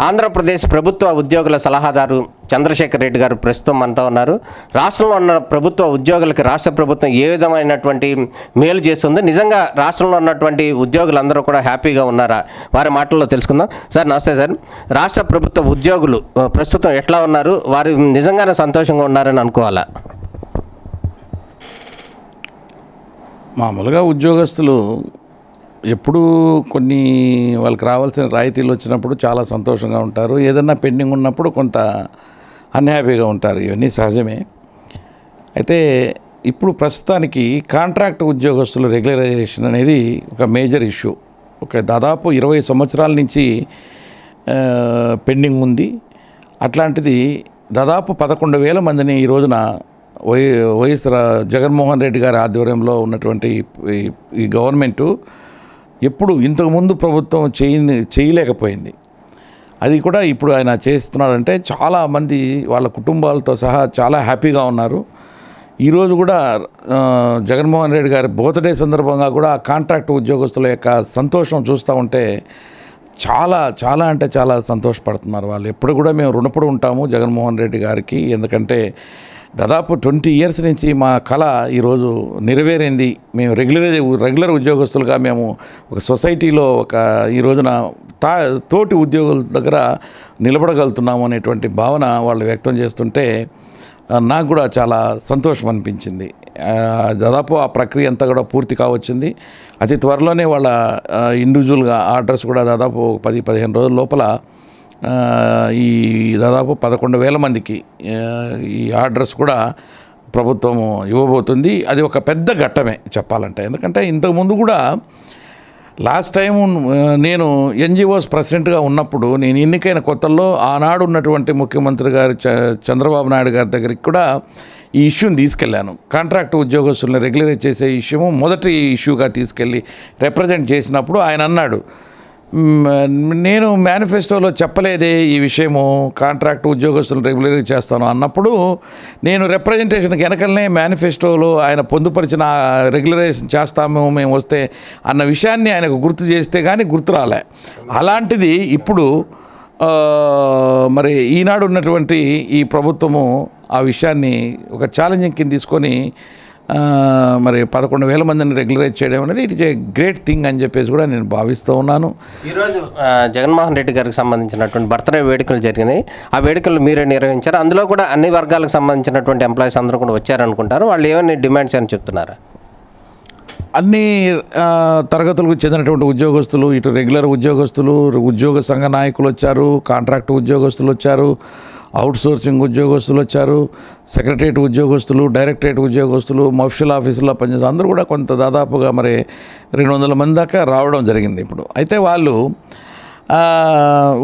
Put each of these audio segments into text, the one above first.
ఆంధ్రప్రదేశ్ ప్రభుత్వ ఉద్యోగుల సలహాదారు చంద్రశేఖర్ రెడ్డి గారు ప్రస్తుతం మనతో ఉన్నారు. రాష్ట్రంలో ఉన్న ప్రభుత్వ ఉద్యోగులకి రాష్ట్ర ప్రభుత్వం ఏ విధమైనటువంటి మేలు చేస్తుంది నిజంగా రాష్ట్రంలో ఉన్నటువంటి ఉద్యోగులందరూ కూడా హ్యాపీగా ఉన్నారా? వారి మాటల్లో తెలుసుకుందాం. సార్ నమస్తే సార్. రాష్ట్ర ప్రభుత్వ ఉద్యోగులు ప్రస్తుతం ఎట్లా ఉన్నారు? వారు నిజంగానే సంతోషంగా ఉన్నారని అనుకోవాలా? మామూలుగా ఉద్యోగస్తులు ఎప్పుడూ కొన్ని వాళ్ళకి రావాల్సిన రాయితీలు వచ్చినప్పుడు చాలా సంతోషంగా ఉంటారు. ఏదన్నా పెండింగ్ ఉన్నప్పుడు కొంత అన్హ్యాపీగా ఉంటారు. ఇవన్నీ సహజమే. అయితే ఇప్పుడు ప్రస్తుతానికి కాంట్రాక్ట్ ఉద్యోగస్తుల రెగ్యులరైజేషన్ అనేది ఒక మేజర్ ఇష్యూ. ఒక దాదాపు ఇరవై సంవత్సరాల నుంచి పెండింగ్ ఉంది. అట్లాంటిది దాదాపు పదకొండు వేల మందిని ఈ రోజున వై వైఎస్ జగన్మోహన్ రెడ్డి గారి ఆధ్వర్యంలో ఉన్నటువంటి ఈ- ఈ గవర్నమెంటు ఎప్పుడు ఇంతకుముందు ప్రభుత్వం చేయని చేయలేకపోయింది. అది కూడా ఇప్పుడు ఆయన చేస్తున్నాడంటే చాలామంది వాళ్ళ కుటుంబాలతో సహా చాలా హ్యాపీగా ఉన్నారు. ఈరోజు కూడా జగన్మోహన్ రెడ్డి గారి బర్త్డే సందర్భంగా కూడా కాంట్రాక్ట్ ఉద్యోగస్తుల యొక్క సంతోషం చూస్తూ ఉంటే చాలా చాలా అంటే చాలా సంతోషపడుతున్నారు వాళ్ళు. ఎప్పుడు కూడా మేము రుణపడి ఉంటాము జగన్మోహన్ రెడ్డి గారికి. ఎందుకంటే దాదాపు ట్వంటీ ఇయర్స్ నుంచి మా కళ ఈరోజు నెరవేరింది. మేము రెగ్యులర్ రెగ్యులర్ ఉద్యోగస్తులుగా మేము ఒక సొసైటీలో ఒక ఈ రోజున తా తోటి ఉద్యోగుల దగ్గర నిలబడగలుగుతున్నాము అనేటువంటి భావన వాళ్ళు వ్యక్తం చేస్తుంటే నాకు కూడా చాలా సంతోషం అనిపించింది. దాదాపు ఆ ప్రక్రియ అంతా కూడా పూర్తి కావచ్చింది. అతి త్వరలోనే వాళ్ళ ఆ, ఇండివిజువల్గా ఆర్డర్స్ కూడా దాదాపు పది పదిహేను రోజుల లోపల ఈ దాదాపు పదకొండు వేల మందికి ఈ ఆర్డర్స్ కూడా ప్రభుత్వం ఇవ్వబోతుంది. అది ఒక పెద్ద ఘట్టమే చెప్పాలంటే. ఎందుకంటే ఇంతకుముందు కూడా లాస్ట్ టైం నేను ఎన్జిఓస్ ప్రెసిడెంట్గా ఉన్నప్పుడు నేను ఎన్నికైన కొత్తల్లో ఆనాడు ఉన్నటువంటి ముఖ్యమంత్రి గారు చ- చంద్రబాబు నాయుడు గారి దగ్గరికి కూడా ఈ ఇష్యూని తీసుకెళ్ళాను. కాంట్రాక్ట్ ఉద్యోగస్తులను రెగ్యులరైజ్ చేసే ఇష్యూ మొదటి ఇష్యూగా తీసుకెళ్ళి రిప్రజెంట్ చేసినప్పుడు ఆయన అన్నాడు నేను మేనిఫెస్టోలో చెప్పలేదే ఈ విషయము కాంట్రాక్ట్ ఉద్యోగస్తులు రెగ్యులర్గా చేస్తాను అన్నప్పుడు నేను రిప్రజెంటేషన్ వెనకలనే మేనిఫెస్టోలో ఆయన పొందుపరిచిన రెగ్యులరైజేషన్ చేస్తాము మేము వస్తే అన్న విషయాన్ని ఆయనకు గుర్తు చేస్తే కానీ గుర్తు రాలే. అలాంటిది ఇప్పుడు మరి ఈనాడు ఉన్నటువంటి ఈ ప్రభుత్వము ఆ విషయాన్ని ఒక ఛాలెంజింగ్ కింద తీసుకొని మరి పదకొండు వేల మందిని రెగ్యులరైజ్ చేయడం అనేది it is a great thing అని చెప్పేసి కూడా నేను భావిస్తూ ఉన్నాను. ఈరోజు జగన్మోహన్ రెడ్డి గారికి సంబంధించినటువంటి బర్త్డే వేడుకలు జరిగినాయి. ఆ వేడుకలు మీరే నిర్వహించారు? అందులో కూడా అన్ని వర్గాలకు సంబంధించినటువంటి ఎంప్లాయీస్ అందరూ కూడా వచ్చారనుకుంటారు. వాళ్ళు ఏమైనా డిమాండ్స్ అని చెప్తున్నారా? అన్ని తరగతులకు చెందినటువంటి ఉద్యోగస్తులు ఇటు రెగ్యులర్ ఉద్యోగస్తులు ఉద్యోగ సంఘ నాయకులు వచ్చారు కాంట్రాక్ట్ ఉద్యోగస్తులు వచ్చారు. అవుట్ సోర్సింగ్ ఉద్యోగస్తులు వచ్చారు సెక్రటరేట్ ఉద్యోగస్తులు డైరెక్టరేట్ ఉద్యోగస్తులు మఫ్షల్ ఆఫీసులో పనిచేసే అందరూ కూడా కొంత దాదాపుగా మరి రెండు వందల మంది దాకా రావడం జరిగింది ఇప్పుడు. అయితే వాళ్ళు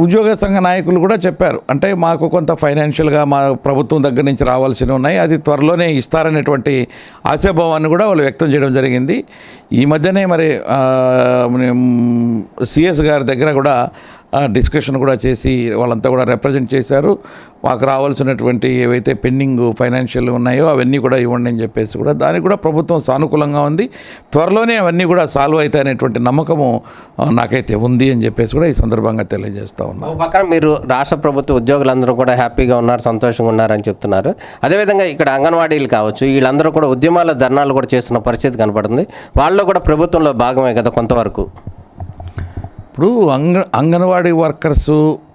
ఉద్యోగ సంఘ నాయకులు కూడా చెప్పారు. అంటే మాకు కొంత ఫైనాన్షియల్గా మా ప్రభుత్వం దగ్గర నుంచి రావాల్సినవి ఉన్నాయి. అది త్వరలోనే ఇస్తారనేటువంటి ఆశాభావాన్ని కూడా వాళ్ళు వ్యక్తం చేయడం జరిగింది. ఈ మధ్యనే మరి సిఎస్ గారి దగ్గర కూడా డిస్కషన్ కూడా చేసి వాళ్ళంతా కూడా రిప్రజెంట్ చేశారు. మాకు రావాల్సినటువంటి ఏవైతే పెండింగ్ ఫైనాన్షియల్ ఉన్నాయో అవన్నీ కూడా ఇవ్వండి అని చెప్పేసి కూడా దానికి కూడా ప్రభుత్వం సానుకూలంగా ఉంది. త్వరలోనే అవన్నీ కూడా సాల్వ్ అవుతాయి అనేటువంటి నమ్మకము నాకైతే ఉంది అని చెప్పేసి కూడా ఈ సందర్భంగా తెలియజేస్తూ ఉన్నాను పక్కన మీరు రాష్ట్ర ప్రభుత్వ ఉద్యోగులందరూ కూడా హ్యాపీగా ఉన్నారు సంతోషంగా ఉన్నారని చెప్తున్నారు. అదేవిధంగా ఇక్కడ అంగన్వాడీలు కావచ్చు వీళ్ళందరూ కూడా ఉద్యమాల ధర్నాలు కూడా చేస్తున్న పరిస్థితి కనపడుతుంది. వాళ్ళు కూడా ప్రభుత్వంలో భాగమే కదా కొంతవరకు. ఇప్పుడు అంగ అంగన్వాడీ వర్కర్స్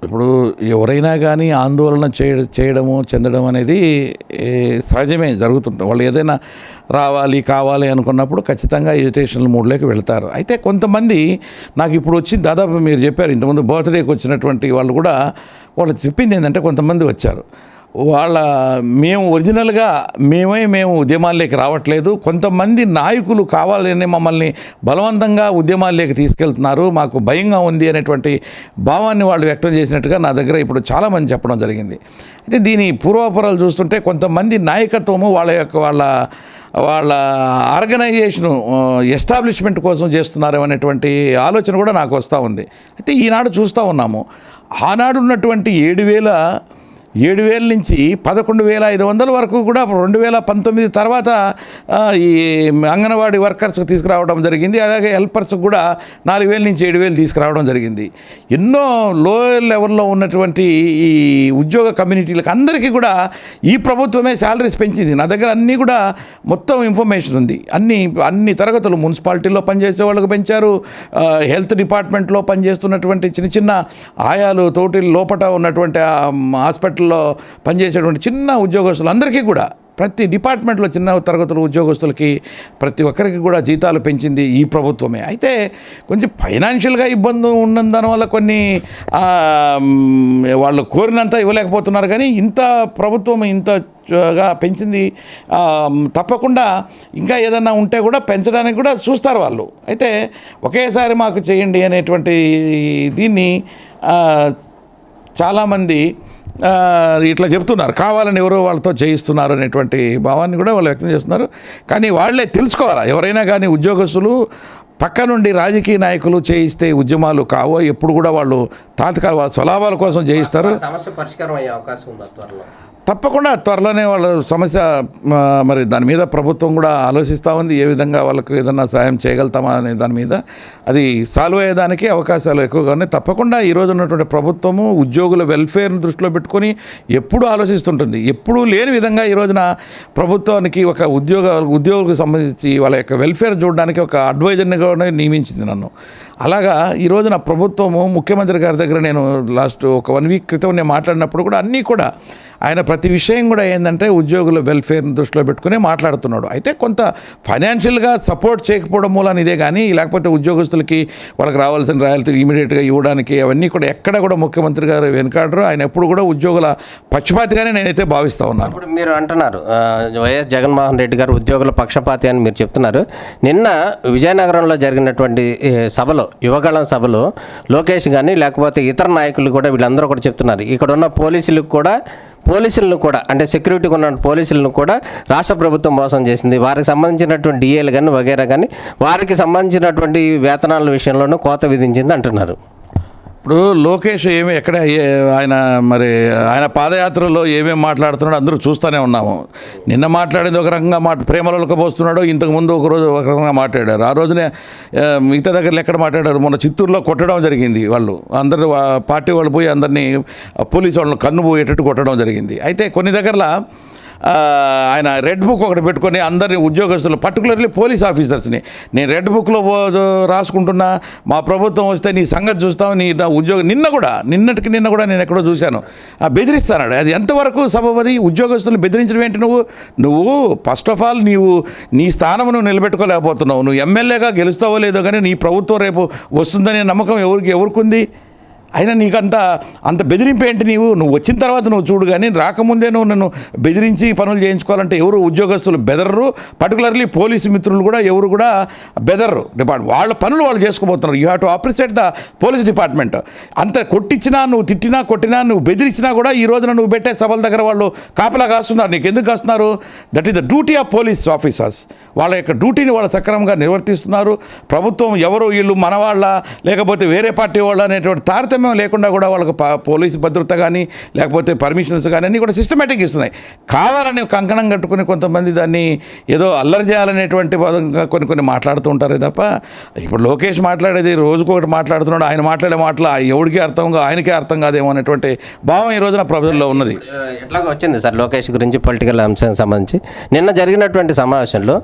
ఇప్పుడు ఎవరైనా కానీ ఆందోళన చేయ చేయడము చెందడం అనేది సహజమే జరుగుతుంటుంది వాళ్ళు ఏదైనా రావాలి కావాలి అనుకున్నప్పుడు ఖచ్చితంగా ఎడ్యుకేషనల్ మూడ్లోకి వెళ్తారు. అయితే కొంతమంది నాకు ఇప్పుడు వచ్చింది దాదాపు మీరు చెప్పారు ఇంతకుముందు బర్త్డేకి వచ్చినటువంటి వాళ్ళు కూడా వాళ్ళు చెప్పింది ఏంటంటే కొంతమంది వచ్చారు. వాళ్ళ మేము ఒరిజినల్గా మేమే మేము ఉద్యమాల్లోకి రావట్లేదు. కొంతమంది నాయకులు కావాలని మమ్మల్ని బలవంతంగా ఉద్యమాల్లోకి తీసుకెళ్తున్నారు. మాకు భయంగా ఉంది అనేటువంటి భావాన్ని వాళ్ళు వ్యక్తం చేసినట్టుగా నా దగ్గర ఇప్పుడు చాలామంది చెప్పడం జరిగింది. అయితే దీని పూర్వాపరాలు చూస్తుంటే కొంతమంది నాయకత్వము వాళ్ళ యొక్క వాళ్ళ వాళ్ళ ఆర్గనైజేషను ఎస్టాబ్లిష్మెంట్ కోసం చేస్తున్నారు అనేటువంటి ఆలోచన కూడా నాకు వస్తూ ఉంది. అయితే ఈనాడు చూస్తూ ఉన్నాము. ఆనాడు ఉన్నటువంటి ఏడు వేల ఏడు వేల నుంచి పదకొండు వేల ఐదు వందల వరకు కూడా రెండు వేల పంతొమ్మిది తర్వాత ఈ అంగన్వాడీ వర్కర్స్కి తీసుకురావడం జరిగింది. అలాగే హెల్పర్స్కి కూడా నాలుగు వేల నుంచి ఏడు వేలు తీసుకురావడం జరిగింది. ఎన్నో లో లెవెల్లో ఉన్నటువంటి ఈ ఉద్యోగ కమ్యూనిటీలకు అందరికీ కూడా ఈ ప్రభుత్వమే శాలరీస్ పెంచింది. నా దగ్గర అన్నీ కూడా మొత్తం ఇన్ఫర్మేషన్ ఉంది. అన్ని అన్ని తరగతులు మున్సిపాలిటీలో పనిచేసే వాళ్ళకి పెంచారు. హెల్త్ డిపార్ట్మెంట్లో పనిచేస్తున్నటువంటి చిన్న చిన్న ఆయాలు తోటి లోపట ఉన్నటువంటి హాస్పిటల్ హాస్పిటల్లో పనిచేసేటువంటి చిన్న ఉద్యోగస్తులు అందరికీ కూడా ప్రతి డిపార్ట్మెంట్లో చిన్న తరగతుల ఉద్యోగస్తులకి ప్రతి ఒక్కరికి కూడా జీతాలు పెంచింది ఈ ప్రభుత్వమే. అయితే కొంచెం ఫైనాన్షియల్గా ఇబ్బంది ఉన్న దానివల్ల కొన్ని వాళ్ళు కోరినంత ఇవ్వలేకపోతున్నారు. కానీ ఇంత ప్రభుత్వం ఇంత గా పెంచింది తప్పకుండా ఇంకా ఏదన్నా ఉంటే కూడా పెంచడానికి కూడా చూస్తారు వాళ్ళు. అయితే ఒకేసారి మాకు చేయండి అనేటువంటి దీన్ని చాలామంది ఇట్లా చెప్తున్నారు. కావాలని ఎవరో వాళ్ళతో చేయిస్తున్నారు అనేటువంటి భావాన్ని కూడా వాళ్ళు వ్యక్తం చేస్తున్నారు. కానీ వాళ్ళే తెలుసుకోవాలా? ఎవరైనా కానీ ఉద్యోగస్తులు పక్క నుండి రాజకీయ నాయకులు చేయిస్తే ఉద్యమాలు కావో? ఎప్పుడు కూడా వాళ్ళు తాత్కాల వాళ్ళ స్వలాభాల కోసం చేయిస్తారు. సమస్య పరిష్కారం అయ్యే అవకాశం ఉంది త్వరలో. తప్పకుండా త్వరలోనే వాళ్ళ సమస్య మరి దాని మీద ప్రభుత్వం కూడా ఆలోచిస్తూ ఉంది. ఏ విధంగా వాళ్ళకు ఏదన్నా సాయం చేయగలుగుతామా అనే దాని మీద అది సాల్వ్ అయ్యేదానికి అవకాశాలు ఎక్కువగా ఉన్నాయి. తప్పకుండా ఈరోజు ఉన్నటువంటి ప్రభుత్వము ఉద్యోగుల వెల్ఫేర్ని దృష్టిలో పెట్టుకొని ఎప్పుడూ ఆలోచిస్తుంటుంది. ఎప్పుడూ లేని విధంగా ఈ రోజున ప్రభుత్వానికి ఒక ఉద్యోగ ఉద్యోగులకు సంబంధించి వాళ్ళ యొక్క వెల్ఫేర్ చూడడానికి ఒక అడ్వైజర్ని కూడా నియమించింది నన్ను. అలాగా ఈ రోజున ప్రభుత్వము ముఖ్యమంత్రి గారి దగ్గర నేను లాస్ట్ ఒక వన్ వీక్ క్రితం నేను మాట్లాడినప్పుడు కూడా అన్నీ కూడా ఆయన ప్రతి విషయం కూడా ఏంటంటే ఉద్యోగుల వెల్ఫేర్ని దృష్టిలో పెట్టుకునే మాట్లాడుతున్నాడు. అయితే కొంత ఫైనాన్షియల్గా సపోర్ట్ చేయకపోవడం మూలాన ఇదే కానీ లేకపోతే ఉద్యోగస్తులకి వాళ్ళకి రావాల్సిన రాయల్టీ ఇమీడియట్గా ఇవ్వడానికి అవన్నీ కూడా ఎక్కడ కూడా ముఖ్యమంత్రి గారు వెనుకాడరు. ఆయన ఎప్పుడు కూడా ఉద్యోగుల పక్షపాతిగానే నేనైతే భావిస్తూ ఉన్నాను. ఇప్పుడు మీరు అంటున్నారు వైఎస్ జగన్మోహన్ రెడ్డి గారు ఉద్యోగుల పక్షపాతి అని మీరు చెప్తున్నారు. నిన్న విజయనగరంలో జరిగినటువంటి సభలో యువగళం సభలో లోకేష్ కానీ లేకపోతే ఇతర నాయకులు కూడా వీళ్ళందరూ కూడా చెప్తున్నారు. ఇక్కడ ఉన్న పోలీసులకు కూడా పోలీసులను కూడా అంటే సెక్యూరిటీ ఉన్న పోలీసులను కూడా రాష్ట్ర ప్రభుత్వం మోసం చేసింది. వారికి సంబంధించినటువంటి డిఏలు కానీ వగేరా కానీ వారికి సంబంధించినటువంటి వేతనాల విషయంలోనూ కోత విధించింది అంటున్నారు. ఇప్పుడు లోకేష్ ఏమి ఎక్కడ ఆయన మరి ఆయన పాదయాత్రలో ఏమేమి మాట్లాడుతున్నాడో అందరూ చూస్తూనే ఉన్నాము. నిన్న మాట్లాడింది ఒక రకంగా మాట ప్రేమలకు పోస్తున్నాడు ఇంతకు ముందు ఒక రోజు ఒక రకంగా మాట్లాడారు. ఆ రోజునే మిగతా దగ్గర ఎక్కడ మాట్లాడారు? మొన్న చిత్తూరులో కొట్టడం జరిగింది వాళ్ళు. అందరు పార్టీ వాళ్ళు పోయి అందరినీ పోలీసు వాళ్ళని కన్ను పోయేటట్టు కొట్టడం జరిగింది. అయితే కొన్ని దగ్గరలో ఆయన రెడ్ బుక్ ఒకటి పెట్టుకొని అందరినీ ఉద్యోగస్తులు పర్టికులర్లీ పోలీస్ ఆఫీసర్స్ని నేను రెడ్ బుక్లో రాసుకుంటున్నా మా ప్రభుత్వం వస్తే నీ సంగతి చూస్తాం నీ నా ఉద్యోగం నిన్న కూడా నిన్నటికి నిన్న కూడా నేను ఎక్కడో చూశాను. ఆ, బెదిరిస్తాడు అది ఎంతవరకు సభపతి ఉద్యోగస్తులు బెదిరించడం ఏంటి నువ్వు? నువ్వు ఫస్ట్ ఆఫ్ ఆల్ నీవు నీ స్థానం నువ్వు నిలబెట్టుకోలేకపోతున్నావు. నువ్వు ఎమ్మెల్యేగా గెలుస్తావో లేదో కానీ నీ ప్రభుత్వం రేపు వస్తుందనే నమ్మకం ఎవరికి ఎవరికి ఉంది? అయినా నీకు అంత అంత బెదిరింపు ఏంటి నీవు? నువ్వు వచ్చిన తర్వాత నువ్వు చూడు కానీ రాకముందే నువ్వు నన్ను బెదిరించి పనులు చేయించుకోవాలంటే ఎవరు ఉద్యోగస్తులు బెదరరు? పర్టికులర్లీ పోలీసు మిత్రులు కూడా ఎవరు కూడా బెదరరు. డిపార్ట్మెంట్ వాళ్ళ పనులు వాళ్ళు చేసుకోబోతున్నారు you have to appreciate the police department. అంత కొట్టించినా నువ్వు తిట్టినా కొట్టినా నువ్వు బెదిరించినా కూడా ఈ రోజున నువ్వు పెట్టే సభల దగ్గర వాళ్ళు కాపలా కాస్తున్నారు. నీకు ఎందుకు కాస్తున్నారు? That is the duty of police officers. వాళ్ళ యొక్క డ్యూటీని వాళ్ళు సక్రమంగా నిర్వర్తిస్తున్నారు. ప్రభుత్వం ఎవరు వీళ్ళు మన వాళ్ళ లేకపోతే వేరే పార్టీ వాళ్ళ అనేటువంటి తారతమ్యం లేకుండా కూడా వాళ్ళకి పోలీసు భద్రత కానీ లేకపోతే పర్మిషన్స్ కానీ అన్నీ కూడా సిస్టమేటిక్ ఇస్తున్నాయి. కావాలని కంకణం కట్టుకుని కొంతమంది దాన్ని ఏదో అల్లరి చేయాలనేటువంటి పదంగా కొన్ని కొన్ని మాట్లాడుతూ ఉంటారే తప్ప ఇప్పుడు లోకేష్ మాట్లాడేది రోజుకొకటి మాట్లాడుతున్నాడు ఆయన మాట్లాడే మాటలు ఎవడికి అర్థం కాదు ఆయనకే అర్థం కాదేమో అనేటువంటి భావం ఈ రోజున ప్రజల్లో ఉన్నది. ఎట్లాగో వచ్చింది సార్ లోకేష్ గురించి పొలిటికల్ అంశానికి సంబంధించి. నిన్న జరిగినటువంటి సమావేశంలో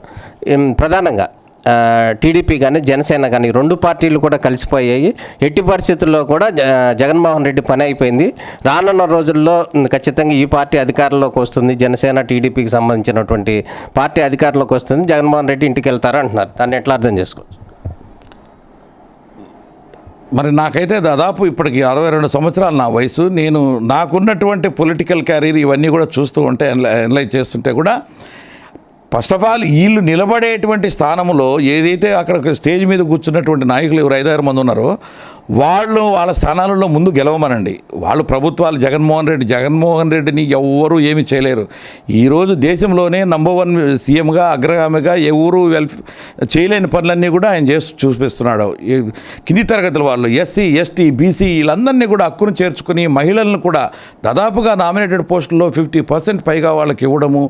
ప్రధానంగా టీడీపీ కానీ జనసేన కానీ రెండు పార్టీలు కూడా కలిసిపోయాయి. ఎట్టి పరిస్థితుల్లో కూడా జగన్మోహన్ రెడ్డి పని అయిపోయింది. రానున్న రోజుల్లో ఖచ్చితంగా ఈ పార్టీ అధికారంలోకి వస్తుంది. జనసేన టీడీపీకి సంబంధించినటువంటి పార్టీ అధికారంలోకి వస్తుంది. జగన్మోహన్ రెడ్డి ఇంటికి వెళ్తారు అంటున్నారు. దాన్ని ఎట్లా అర్థం చేసుకోవచ్చు? మరి నాకైతే దాదాపు ఇప్పటికి అరవై రెండు సంవత్సరాలు నా వయసు. నేను నాకున్నటువంటి పొలిటికల్ క్యారీర్ ఇవన్నీ కూడా చూస్తూ ఉంటే అనలైజ్ చేస్తుంటే కూడా ఫస్ట్ ఆఫ్ ఆల్ వీళ్ళు నిలబడేటువంటి స్థానంలో ఏదైతే అక్కడ స్టేజ్ మీద కూర్చున్నటువంటి నాయకులు ఎవరు ఐదారు మంది ఉన్నారో వాళ్ళు వాళ్ళ స్థానాలలో ముందు గెలవమనండి. వాళ్ళు ప్రభుత్వాలు జగన్మోహన్ రెడ్డి జగన్మోహన్ రెడ్డిని ఎవ్వరూ ఏమీ చేయలేరు. ఈరోజు దేశంలోనే నంబర్ వన్ సీఎంగా అగ్రగామిగా ఎవరు వెల్ఫ్ చేయలేని పనులన్నీ కూడా ఆయన చేసి చూపిస్తున్నాడు. కింది తరగతుల వాళ్ళు ఎస్సీ ఎస్టీ బీసీ వీళ్ళందరినీ కూడా హక్కును చేర్చుకుని మహిళలను కూడా దాదాపుగా నామినేటెడ్ పోస్టుల్లో ఫిఫ్టీ పర్సెంట్ పైగా వాళ్ళకి ఇవ్వడము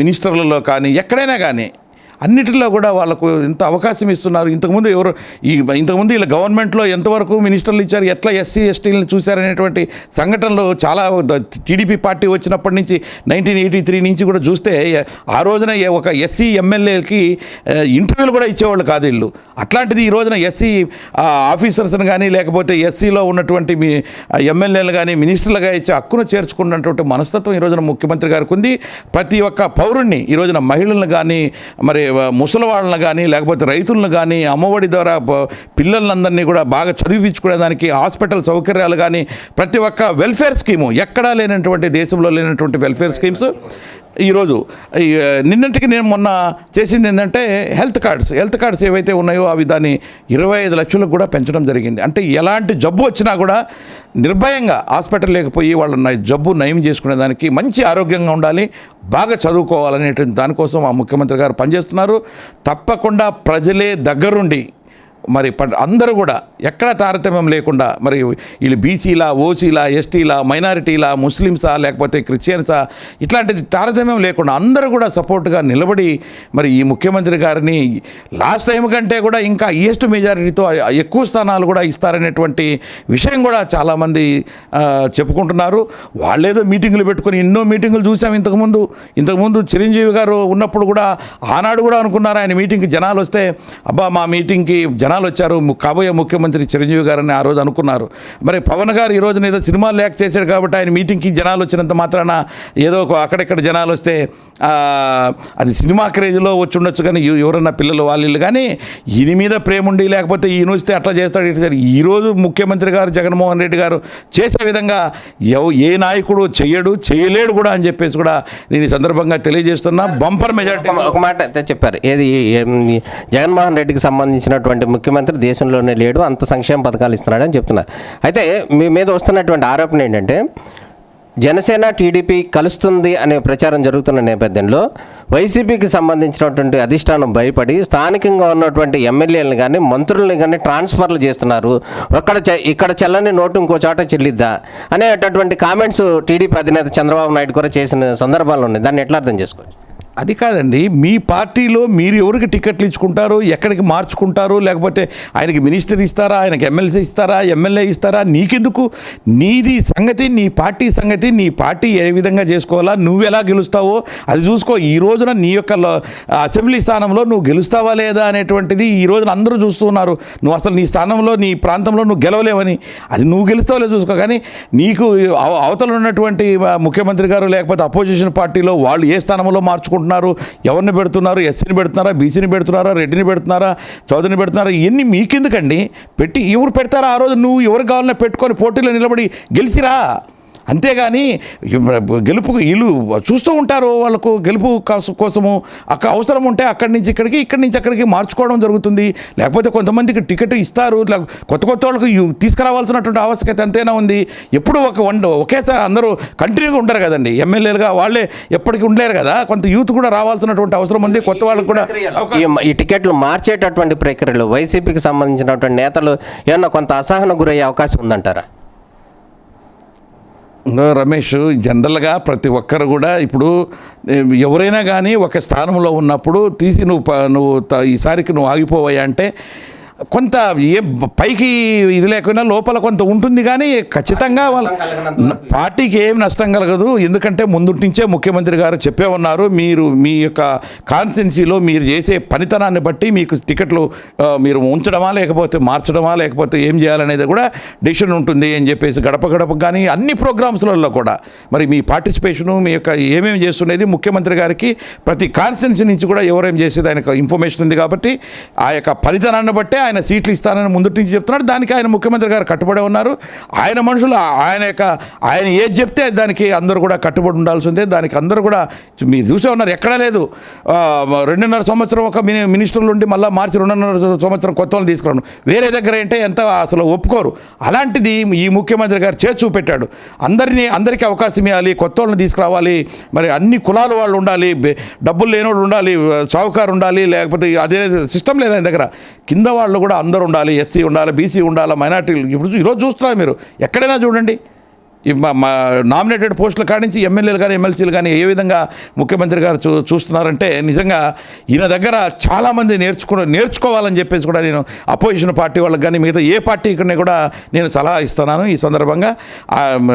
మినిస్టర్లలో కానీ ఎక్కడైనా కానీ అన్నిటిలో కూడా వాళ్ళకు ఇంత అవకాశం ఇస్తున్నారు. ఇంతకుముందు ఎవరు ఈ ఇంతకుముందు ఇలా గవర్నమెంట్లో ఎంతవరకు మినిస్టర్లు ఇచ్చారు ఎట్లా ఎస్సీ ఎస్టీలను చూశారనేటువంటి సంఘటనలు చాలా టీడీపీ పార్టీ వచ్చినప్పటి నుంచి నైన్టీన్ ఎయిటీ త్రీ నుంచి కూడా చూస్తే ఆ రోజున ఒక ఎస్సీ ఎమ్మెల్యేకి ఇంటర్వ్యూలు కూడా ఇచ్చేవాళ్ళు కాదు వీళ్ళు. అట్లాంటిది ఈ రోజున ఎస్సీ ఆఫీసర్స్ని కానీ లేకపోతే ఎస్సీలో ఉన్నటువంటి మీ ఎమ్మెల్యేలు కానీ మినిస్టర్లుగా ఇచ్చే హక్కును చేర్చుకున్నటువంటి మనస్తత్వం ఈ రోజున ముఖ్యమంత్రి గారికి ఉంది ప్రతి ఒక్క పౌరుణ్ణి ఈ రోజున మహిళలను కానీ మరి ముసలి వాళ్ళని కానీ లేకపోతే రైతులను కానీ అమ్మఒడి ద్వారా పిల్లలందరినీ కూడా బాగా చదివించుకునేదానికి హాస్పిటల్ సౌకర్యాలు కానీ ప్రతి ఒక్క వెల్ఫేర్ స్కీము ఎక్కడా లేనటువంటి దేశంలో లేనటువంటి వెల్ఫేర్ స్కీమ్స్ ఈరోజు నిన్నటికి నేను మొన్న చేసింది ఏంటంటే హెల్త్ కార్డ్స్. హెల్త్ కార్డ్స్ ఏవైతే ఉన్నాయో అవి దాన్ని ఇరవై ఐదు లక్షలకు కూడా పెంచడం జరిగింది. అంటే ఎలాంటి జబ్బు వచ్చినా కూడా నిర్భయంగా హాస్పిటల్ లేకపోయి వాళ్ళ జబ్బు నయం చేసుకునేదానికి మంచి ఆరోగ్యంగా ఉండాలి బాగా చదువుకోవాలనేటువంటి దానికోసం ఆ ముఖ్యమంత్రి గారు పనిచేస్తున్నారు. తప్పకుండా ప్రజలే దగ్గరుండి మరి ప- అందరూ కూడా ఎక్కడ తారతమ్యం లేకుండా మరి వీళ్ళు బీసీలా ఓసీలా ఎస్టీలా మైనారిటీలా ముస్లిమ్సా లేకపోతే క్రిస్టియన్సా ఇట్లాంటిది తారతమ్యం లేకుండా అందరూ కూడా సపోర్ట్గా నిలబడి మరి ఈ ముఖ్యమంత్రి గారిని లాస్ట్ టైం కంటే కూడా ఇంకా ఈయెస్ట్ మెజారిటీతో ఎక్కువ స్థానాలు కూడా ఇస్తారనేటువంటి విషయం కూడా చాలామంది చెప్పుకుంటున్నారు. వాళ్ళేదో మీటింగులు పెట్టుకొని ఎన్నో మీటింగులు చూసాం ఇంతకుముందు. ఇంతకుముందు చిరంజీవి గారు ఉన్నప్పుడు కూడా ఆనాడు కూడా అనుకున్నారు ఆయన మీటింగ్కి జనాలు వస్తే అబ్బా మా మీటింగ్కి జనాలు వచ్చారు. కాబోయే ముఖ్యమంత్రి చిరంజీవి గారని ఆ రోజు అనుకున్నారు. మరి పవన్ గారు ఈ రోజున ఏదో సినిమాలు యాక్ట్ చేశాడు కాబట్టి ఆయన మీటింగ్కి జనాలు వచ్చినంత మాత్రాన ఏదో ఒక అక్కడెక్కడ జనాలు వస్తే అది సినిమా క్రేజ్లో వచ్చి ఉండొచ్చు కానీ ఎవరన్నా పిల్లలు వాళ్ళు కానీ ఈయన మీద ప్రేమ ఉండి లేకపోతే ఈయన వస్తే అట్లా చేస్తాడు ఇట్లా ఈరోజు ముఖ్యమంత్రి గారు జగన్మోహన్ రెడ్డి గారు చేసే విధంగా ఎవ- ఏ నాయకుడు చేయడు చేయలేడు కూడా అని చెప్పేసి కూడా నేను ఈ సందర్భంగా తెలియజేస్తున్నా. బంపర్ మెజార్టీ ఒక- మాట అయితే చెప్పారు. ఏది జగన్మోహన్ రెడ్డికి సంబంధించినటువంటి ముఖ్యమంత్రి దేశంలోనే లేడు అంత సంక్షేమ పథకాలు ఇస్తున్నాడు అని చెప్తున్నారు. అయితే మీ మీద వస్తున్నటువంటి ఆరోపణ ఏంటంటే జనసేన టీడీపీ కలుస్తుంది అనే ప్రచారం జరుగుతున్న నేపథ్యంలో వైసీపీకి సంబంధించినటువంటి అధిష్టానం భయపడి స్థానికంగా ఉన్నటువంటి ఎమ్మెల్యేలను కానీ మంత్రుల్ని కానీ ట్రాన్స్ఫర్లు చేస్తున్నారు. ఒక్కడ ఇక్కడ చెల్లని నోటు ఇంకో చోట చెల్లిద్దా అనేటటువంటి కామెంట్స్ టీడీపీ అధినేత చంద్రబాబు నాయుడు కూడా చేసిన సందర్భాలు ఉన్నాయి. దాన్ని ఎట్లా అర్థం చేసుకోవచ్చు? అది కాదండి మీ పార్టీలో మీరు ఎవరికి టికెట్లు ఇచ్చుకుంటారు ఎక్కడికి మార్చుకుంటారు లేకపోతే ఆయనకి మినిస్టర్ ఇస్తారా ఆయనకి ఎమ్మెల్సీ ఇస్తారా ఎమ్మెల్యే ఇస్తారా నీకెందుకు? నీది సంగతి నీ పార్టీ సంగతి నీ పార్టీ ఏ విధంగా చేసుకోవాలా నువ్వు ఎలా గెలుస్తావో అది చూసుకో. ఈ రోజున నీ యొక్క లో- అసెంబ్లీ స్థానంలో నువ్వు గెలుస్తావా లేదా అనేటువంటిది ఈ రోజున అందరూ చూస్తున్నారు నువ్వు అసలు నీ స్థానంలో నీ ప్రాంతంలో నువ్వు గెలవలేవని. అది నువ్వు గెలుస్తావులే చూసుకో. కానీ నీకు అవ- అవతల ఉన్నటువంటి ముఖ్యమంత్రి గారు లేకపోతే అపోజిషన్ పార్టీలో వాళ్ళు ఏ స్థానంలో మార్చుకుంటున్నారు ఎవరిని పెడుతున్నారు ఎస్సీని పెడుతున్నారా బీసీని పెడుతున్నారా రెడ్డిని పెడుతున్నారా చౌదరిని పెడుతున్నారా ఇవన్నీ మీకెందుకండి? పెట్టి ఎవరు పెడతారా ఆ రోజు? నువ్వు ఎవరు కావాలన్నా పెట్టుకొని పోటీలో నిలబడి గెలిచిరా అంతేగాని గెలుపు వీళ్ళు చూస్తూ ఉంటారు వాళ్ళకు గెలుపు కాసు- కోసము. అక్క అవసరం ఉంటే అక్కడి నుంచి ఇక్కడికి ఇక్కడి నుంచి అక్కడికి మార్చుకోవడం జరుగుతుంది. లేకపోతే కొంతమందికి టికెట్ ఇస్తారు. కొత్త కొత్త వాళ్ళకి తీసుకురావాల్సినటువంటి ఆవశ్యకత ఎంతైనా ఉంది. ఎప్పుడు ఒక వన్ ఒకేసారి అందరూ కంటిన్యూగా ఉండరు కదండి. ఎమ్మెల్యేలుగా వాళ్ళే ఎప్పటికీ ఉండలేరు కదా. కొంత యూత్ కూడా రావాల్సినటువంటి అవసరం ఉంది. కొత్త వాళ్ళకి కూడా ఈ టికెట్లు మార్చేటటువంటి ప్రక్రియలు వైసీపీకి సంబంధించినటువంటి నేతలు ఏమన్నా కొంత అసహన గురయ్యే అవకాశం ఉందంటారా? రమేష్ జనరల్గా ప్రతి ఒక్కరు కూడా ఇప్పుడు ఎవరైనా కానీ ఒక స్థానంలో ఉన్నప్పుడు తీసి నువ్వు నువ్వు త- ఈసారికి నువ్వు ఆగిపోవాయి అంటే కొంత ఏ పైకి ఇది లేకుండా లోపల కొంత ఉంటుంది కానీ ఖచ్చితంగా వాళ్ళ పార్టీకి ఏం నష్టం కలగదు. ఎందుకంటే ముందు నుంచే ముఖ్యమంత్రి గారు చెప్పే ఉన్నారు. మీరు మీ యొక్క కాన్స్టిట్యున్సీలో మీరు చేసే పనితనాన్ని బట్టి మీకు టికెట్లు మీరు ఉంచడమా లేకపోతే మార్చడమా లేకపోతే ఏం చేయాలనేది కూడా డెసిషన్ ఉంటుంది అని చెప్పేసి గడప గడప కానీ అన్ని ప్రోగ్రామ్స్లలో కూడా. మరి మీ పార్టిసిపేషను మీ యొక్క ఏమేమి చేస్తున్నది ముఖ్యమంత్రి గారికి ప్రతి కాన్స్టిట్యున్సీ నుంచి కూడా ఎవరేం చేసేది ఆయనకు ఇన్ఫర్మేషన్ ఉంది కాబట్టి ఆ యొక్క ఫలితాన్ని బట్టే ఆయన సీట్లు ఇస్తానని ముందు నుంచి చెప్తున్నాడు. దానికి ఆయన ముఖ్యమంత్రి గారు కట్టుబడి ఉన్నారు. ఆయన మనుషులు ఆయన యొక్క ఆయన ఏది చెప్తే దానికి అందరూ కూడా కట్టుబడి ఉండాల్సిందే. దానికి అందరూ కూడా మీరు చూసే ఉన్నారు ఎక్కడా లేదు. రెండున్నర సంవత్సరం ఒక మిని మినిస్టర్లు ఉండి మళ్ళీ మార్చి రెండున్నర సంవత్సరం కొత్త వాళ్ళని తీసుకురాను. వేరే దగ్గర ఏంటంటే ఎంత అసలు ఒప్పుకోరు. అలాంటిది ఈ ముఖ్యమంత్రి గారు చేసి చూపెట్టాడు. అందరినీ అందరికీ అవకాశం ఇవ్వాలి కొత్త వాళ్ళని తీసుకురావాలి. మరి అన్ని కులాల వాళ్ళు ఉండాలి డబ్బులు లేనోడు ఉండాలి చౌకారు ఉండాలి లేకపోతే అదే సిస్టమ్ లేదు ఆయన దగ్గర. కింద వాళ్ళు కూడా అందరూ ఉండాలి ఎస్సీ ఉండాలి బీసీ ఉండాలి మైనార్టీలు ఇప్పుడు ఈరోజు చూస్తున్నారు మీరు? ఎక్కడైనా చూడండి. ఈ మా- మా నామినేటెడ్ పోస్టుల కాడించి నుంచి ఎమ్మెల్యేలు కానీ ఎమ్మెల్సీలు కానీ ఏ విధంగా ముఖ్యమంత్రి గారు చూ చూస్తున్నారంటే నిజంగా ఈయన దగ్గర చాలామంది నేర్చుకున్న నేర్చుకోవాలని చెప్పేసి కూడా నేను అపోజిషన్ పార్టీ వాళ్ళకి కానీ మిగతా ఏ పార్టీకి కూడా నేను సలహా ఇస్తున్నాను ఈ సందర్భంగా.